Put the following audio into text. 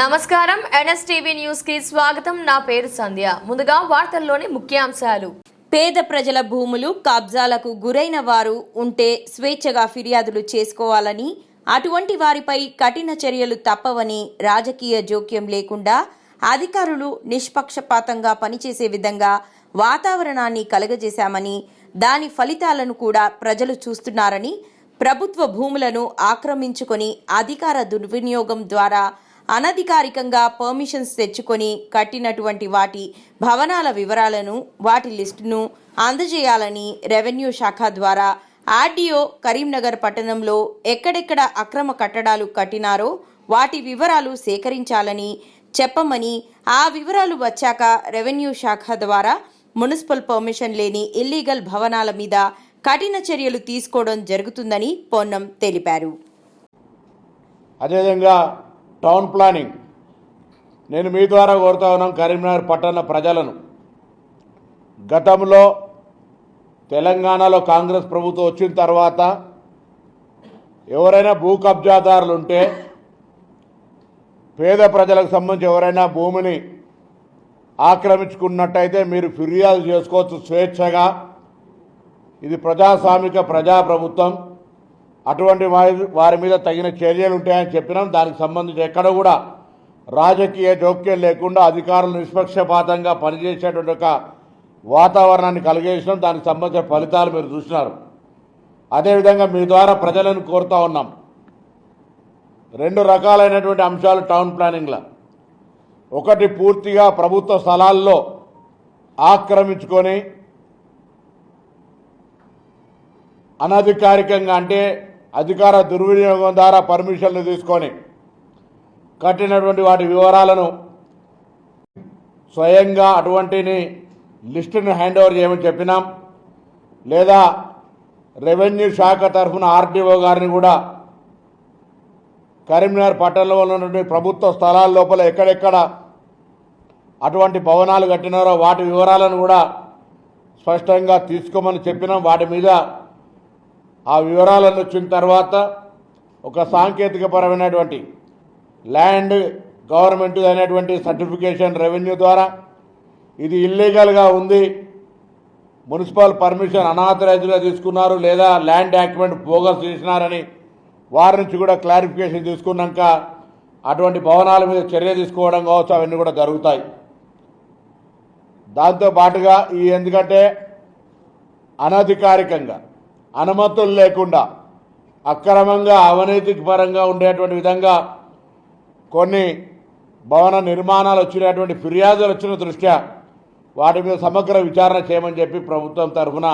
నమస్కారం. ఎన్ఎస్టీవీ న్యూస్కి స్వాగతం. నా పేరు సంధ్య. ముందుగా వార్తల్లోని ముఖ్యాంశాలు. పేద ప్రజల భూములు కబ్జాలకు గురైన వారు ఉంటే స్వేచ్ఛగా ఫిర్యాదులు చేసుకోవాలని అటువంటి వారిపై కఠిన చర్యలు తప్పవని రాజకీయ జోక్యం లేకుండా అధికారులు నిష్పక్షపాతంగా పనిచేసే విధంగా వాతావరణాన్ని కలగజేశామని దాని ఫలితాలను కూడా ప్రజలు చూస్తున్నారని ప్రభుత్వ భూములను ఆక్రమించుకొని అధికార దుర్వినియోగం ద్వారా అనధికారికంగా పర్మిషన్స్ తెచ్చుకొని కట్టినటువంటి వాటి భవనాల వివరాలను వాటి లిస్టును అందజేయాలని రెవెన్యూ శాఖ ద్వారా ఆర్డీఓ కరీంనగర్ పట్టణంలో ఎక్కడెక్కడ అక్రమ కట్టడాలు కట్టినారో వాటి వివరాలు సేకరించాలని చెప్పమని ఆ వివరాలు వచ్చాక రెవెన్యూ శాఖ ద్వారా మున్సిపల్ పర్మిషన్ లేని ఇల్లీగల్ భవనాల మీద కఠిన చర్యలు తీసుకోవడం జరుగుతుందని పొన్నం తెలిపారు. అదేవిధంగా టౌన్ ప్లానింగ్. నేను మీ ద్వారా కోరుతా ఉన్నాం కరీంనగర్ పట్టణ ప్రజలను. గతంలో తెలంగాణలో కాంగ్రెస్ ప్రభుత్వం వచ్చిన తర్వాత ఎవరైనా భూ కబ్జాదారులు ఉంటే పేద ప్రజలకు సంబంధించి ఎవరైనా భూమిని ఆక్రమించుకున్నట్టయితే మీరు ఫిర్యాదు చేసుకోవచ్చు స్వేచ్ఛగా. ఇది ప్రజాస్వామిక ప్రజాప్రభుత్వం. అటువంటి వారి వారి మీద తగిన చర్యలు ఉంటాయని చెప్పినాం. దానికి సంబంధించి ఎక్కడ కూడా రాజకీయ జోక్యం లేకుండా అధికారులు నిష్పక్షపాతంగా పనిచేసేటువంటి ఒక వాతావరణాన్ని కలిగేసినాం. దానికి సంబంధించిన ఫలితాలు మీరు చూసినారు. అదేవిధంగా మీ ద్వారా ప్రజలను కోరుతా ఉన్నాం. రెండు రకాలైనటువంటి అంశాలు టౌన్ ప్లానింగ్లో. ఒకటి పూర్తిగా ప్రభుత్వ స్థలాల్లో ఆక్రమించుకొని అనధికారికంగా అంటే అధికార దుర్వినియోగం ద్వారా పర్మిషన్లు తీసుకొని కట్టినటువంటి వాటి వివరాలను స్వయంగా అటువంటిని లిస్టును హ్యాండ్ ఓవర్ చేయమని చెప్పినాం. లేదా రెవెన్యూ శాఖ తరఫున ఆర్టీఓ గారిని కూడా కరీంనగర్ పట్టణంలో ఉన్నటువంటి ప్రభుత్వ స్థలాల లోపల ఎక్కడెక్కడ అటువంటి భవనాలు కట్టినారో వాటి వివరాలను కూడా స్పష్టంగా తీసుకోమని చెప్పినాం. వాటి మీద ఆ వివరాలను వచ్చిన తర్వాత ఒక సాంకేతికపరమైనటువంటి ల్యాండ్ గవర్నమెంట్ అనేటువంటి సర్టిఫికేషన్ రెవెన్యూ ద్వారా ఇది ఇల్లీగల్గా ఉంది. మున్సిపల్ పర్మిషన్ అనాథరైజ్గా తీసుకున్నారు లేదా ల్యాండ్ డాక్యుమెంట్ బోగస్ చేసినారని వారి నుంచి కూడా క్లారిఫికేషన్ తీసుకున్నాక అటువంటి భవనాల మీద చర్య తీసుకోవడం కావచ్చు అవన్నీ కూడా జరుగుతాయి. దాంతో పాటుగా ఈ ఎందుకంటే అనధికారికంగా అనుమతులు లేకుండా అక్రమంగా అవినీతి పరంగా ఉండేటువంటి విధంగా కొన్ని భవన నిర్మాణాలు వచ్చినటువంటి ఫిర్యాదులు వచ్చిన దృష్ట్యా వాటి మీద సమగ్ర విచారణ చేయమని చెప్పి ప్రభుత్వం తరఫున